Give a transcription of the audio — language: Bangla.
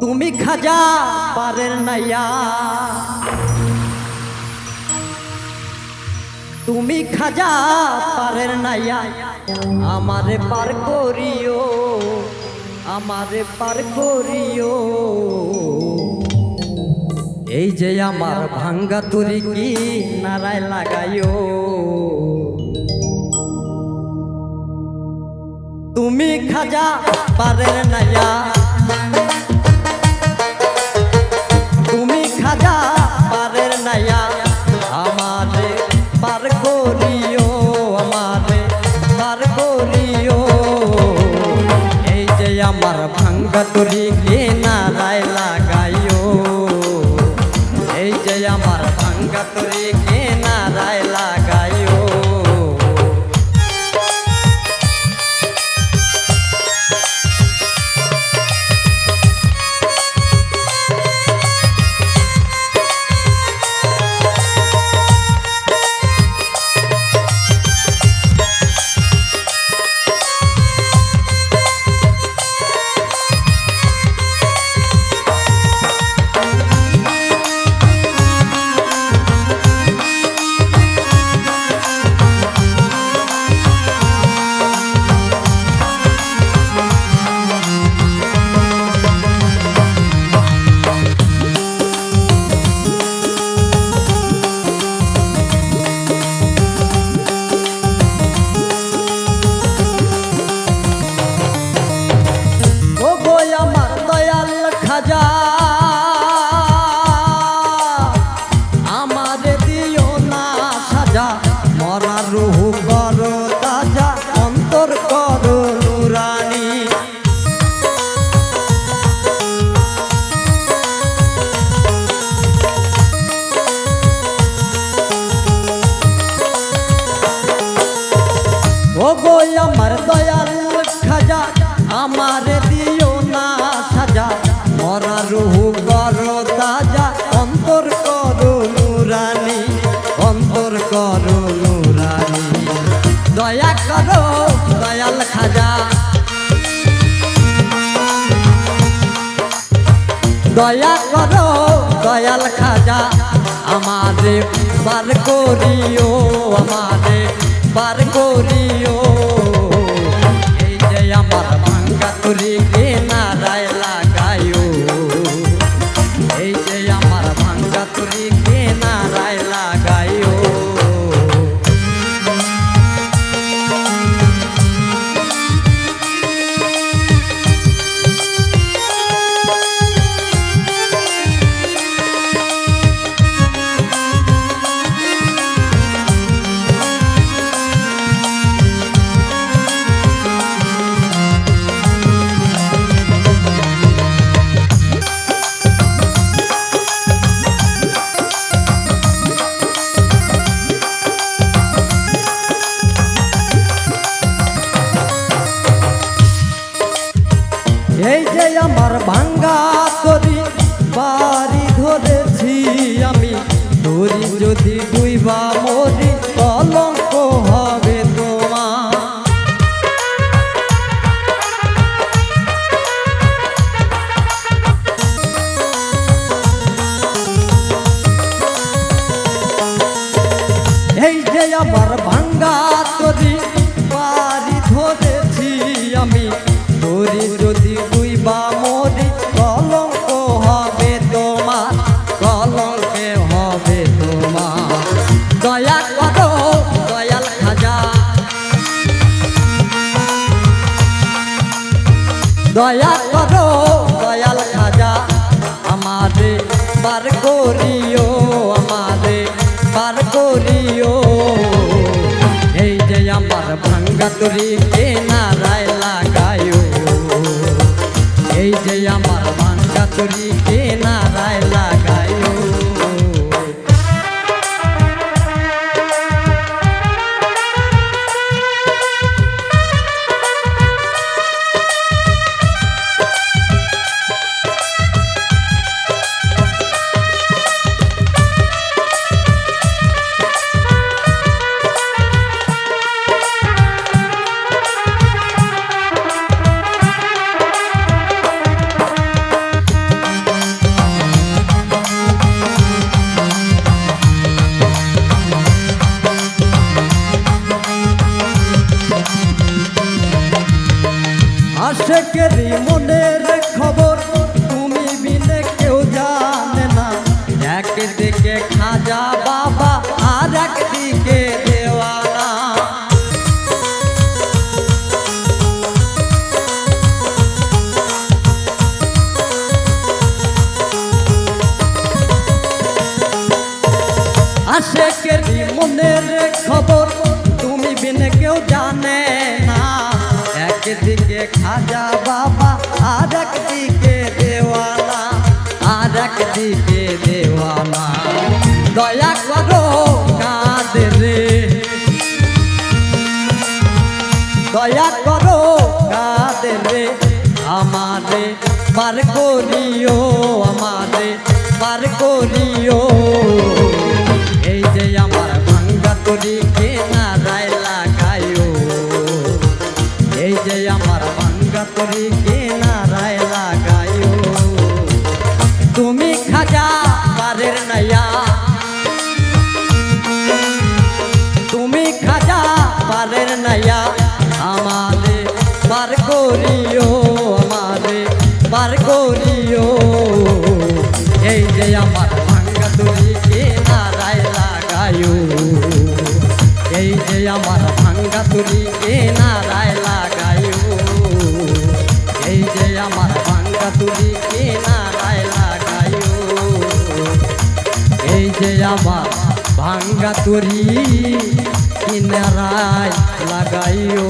তুমি খাজা পারের নাইয়া। তুমি খাজা পারের নাইয়া। আমারে পার করিও, আমারে পার করিও। এই যে আমার ভাঙ্গা তুরি কি নারায় লাগাইও। তুমি খাজা পারের নাইয়া। করিও আমারে পার করিও। এই যে আমার ভাঙ্গা তুরি আমার দয়াল খাজা। আমারে দিও না সাজা মরা রুহু করো তাজা, অন্তর করো নুরানি। ও গো আমার দয়াল খাজা দিও দয়া করো, দয়াল খাজা। আমারে পার করিও আমারে পার করিও। এই যে আমার ভাঙ্গা তুরি তুরি এই যে আমার ভাঙ্গা তরি বাড়ি ধরেছি আমি। তরি যদি দুইবা মরি, কলঙ্ক হবে তোমার। এই যে আমার ভাঙ্গা তরি বাড়ি ধরেছি আমি। তরি যদি দুইবা মরি কলঙ্ক হবে তোমার, কলঙ্কে দয়া করো দয়াল খাজা দয়া করো দয়াল খাজা আমারে পার করিও, আমারে পার করিও। এই যে আমার ভাঙ্গা তরি কে নারায় লাগায়ো এই যে আমার ভাঙ্গা তুলি কে নারায় লাগায়ো খাজা বাবা, আর একদিকে দেওয়ানা, আর একদিকে দেওয়ানা। দয়া করো কাঁদে রে। দয়া করো কাঁদে রে। আমারে পার করিও, আমারে পার করিও। এই যে আমার ভাঙ্গা তরি পারের নাইয়া আমারে পার করিও, আমারে পার করিও। এই যে আমার ভাঙ্গা তুলি কে নারায় লাগায়ো এই যে আমার ভাঙ্গা তুলি কে নারায় লাগায়ো এই যে আমার ভাঙ্গা তুলি কে নারায় লাগায়ো এই যে আমার ভাঙ্গা তরি কিনারায় লাগাইও।